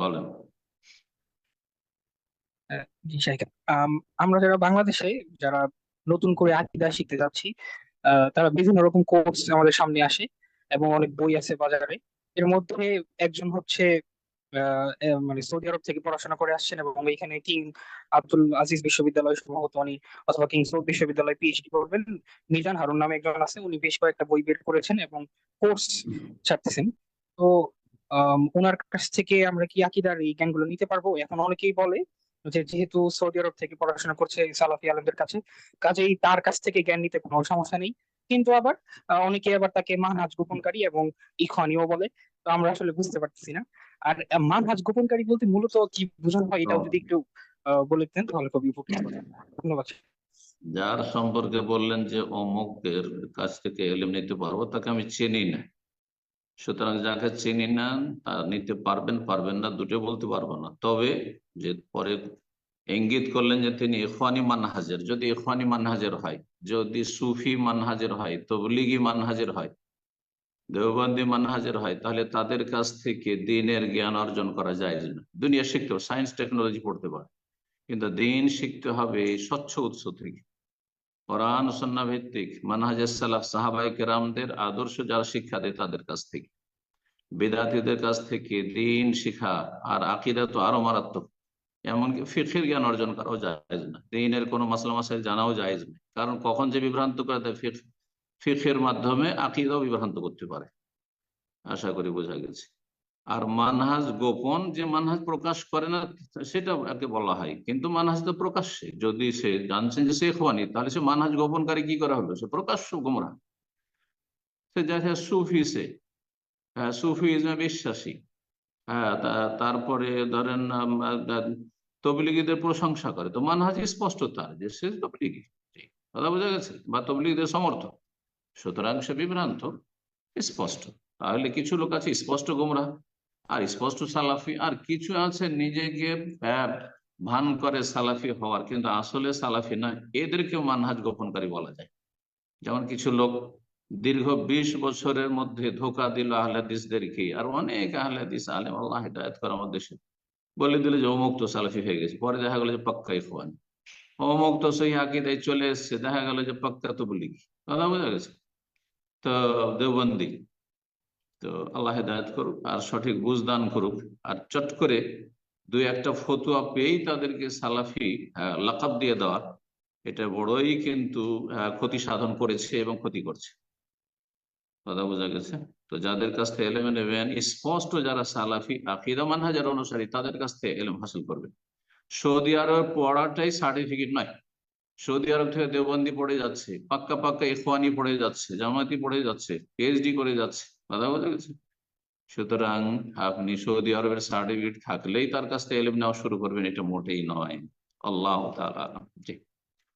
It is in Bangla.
বলেন। আমরা যারা বাংলাদেশে, যারা নতুন করে আকীদা শিখতে যাচ্ছি তারা বিভিন্ন রকম কোর্স আমাদের সামনে আসে এবং অনেক বই আছে বাজারে। এর মধ্যে একজন হচ্ছে মানে সৌদি আরব থেকে পড়াশোনা করে আসছেন এবং এখানে কিং আব্দুল আজিজ বিশ্ববিদ্যালয় সম্ভবত উনি অথবা কিং সৌদ বিশ্ববিদ্যালয় পিএইচডি করবেন। মিজান হারুন নামে একজন আছে, উনি বেশ কয়েকটা বই বের করেছেন এবং কোর্স ছাড়তেছেন। তো ওনার কাছ থেকে আমরা কি আকিদার এই জ্ঞানগুলো নিতে পারব? এখন অনেকেই বলে যে যেহেতু সৌদি আরব থেকে পড়াশোনা করছে সালাফি আলেমদের কাছে কাজেই তার কাছ থেকে জ্ঞান নিতে কোনো সমস্যা নেই। কিন্তু আবার অনেকে আবার তাকে মানহাজ গোপনকারী এবং ইখওয়ানিও বলে। তো আমরা আসলে বুঝতে পারতেছি না। আর মানহাজ গোপনকারী বলতে মূলত কি বোঝানো হয় এটাও যদি একটু বলে দিতেন তাহলে খুবই উপকৃত হতাম। ধন্যবাদ। যার সম্পর্কে বললেন যে অমুকের কাছ থেকে এলিম নিতে পারব তাকে আমি চিনি না। সুতরাং যাকে চিনি না নিতে পারবেন পারবেন না, দুটো বলতে পারব না। তবে যে পরে ইঙ্গিত করলেন যে তিনি ইখওয়ানি মানহাজের, যদি ইখওয়ানি মানহাজের হয়, যদি সুফি মানহাজের হয়, তবলিগি মানহাজের হয়, দেওবন্দি মানহাজের হয়, তাহলে তাদের কাছ থেকে দিনের জ্ঞান অর্জন করা যায় না। দুনিয়া শিখতে হবে, সায়েন্স, টেকনোলজি পড়তে পারে। কিন্তু দিন শিখতে হবে স্বচ্ছ উৎস থেকে। কোরআন সন্না ভিত্তিক আদর্শ যারা শিক্ষা দেয় তাদের কাছ থেকে। কাছ থেকে দিন শিখা আর আকিদা তো আরও মারাত্মক। এমনকি ফিখের জ্ঞান অর্জন করাও জায়েজ না। দিনের কোনো মাসলা মাসাইল জানাও জায়েজ না। কারণ কখন যে বিভ্রান্ত করে দেয় ফিখ ফিখের মাধ্যমে আকিদাও বিভ্রান্ত করতে পারে। আশা করি বোঝা গেছে। আর মানহাজ গোপন যে মানহাজ প্রকাশ করে না, সেটা বলা হয়। কিন্তু মানহাজ তো প্রকাশ্যে। যদি সে জানছেন যে শেখ হওয়ানি তাহলে সে মানহাজ গোপনকারী কি করা হলো সে প্রকাশ্য গোমরা। সে যাচ্ছে সুফি সে। হ্যাঁ সুফি ইসমে বিশ্বাসী। হ্যাঁ তারপরে ধরেন তবলিগীদের প্রশংসা করে। তো মানহাজ স্পষ্ট তার যে সে তবলিগি কথা বোঝা গেছে? বা তবলিগীদের সমর্থক। সুতরাং সে বিভ্রান্ত, স্পষ্ট। তাহলে কিছু লোক আছে স্পষ্ট গোমরা। আর স্পষ্ট সালাফি আর কিছু আছে নিজেকে ভান করে সালাফি হওয়ার, কিন্তু আসলে সালাফি নয়। এদেরকেও মানহাজ গোপনকারী বলা যায়। যেমন কিছু লোক দীর্ঘ বিশ বছরের মধ্যে ধোকা দিল আহলাদিসদেরকে, আর অনেক আহলাদিস আলেম আল্লাহ হেদায়ত করার মধ্যে সে বলে দিল যে অমুক তো সালাফি হয়ে গেছে। পরে দেখা গেল যে পাক্কা ইফওয়ান অমুক তো সেই আকিদায় চলে এসছে। দেখা গেল যে পাক্কা তো বলি কথা বোঝা গেছে? তো দেওবন্দি। তো আল্লাহ হেদায়ত করুক আর সঠিক বুঝদান করুক। আর চট করে দুই একটা ফতুয়া পেয়েই তাদেরকে সালাফি লাকাব দিয়ে দেওয়া, এটা বড়ই কিন্তু ক্ষতি সাধন করেছে এবং ক্ষতি করছে। কথা বোঝা গেছে? তো যাদের কাছ থেকে এলেম নেবেন, স্পষ্ট যারা সালাফি, আকিদা, মানহাজার অনুসারী, তাদের কাছ থেকে এলেম হাসিল করবেন। সৌদি আরব পড়াটাই সার্টিফিকেট নয়। সৌদি আরব থেকে দেওবন্দি পড়ে যাচ্ছে, পাক্কা পাক্কা ইখওয়ানি পড়ে যাচ্ছে জামাতি পড়ে যাচ্ছে পিএইচডি করে যাচ্ছে। কথা বলে গেছে সুতরাং আপনি সৌদি আরবের সার্টিফিকেট থাকলেই তার কাছ থেকে এলিম নেওয়া শুরু করবেন, এটা মোটেই নয়। আল্লাহ তালা। জি।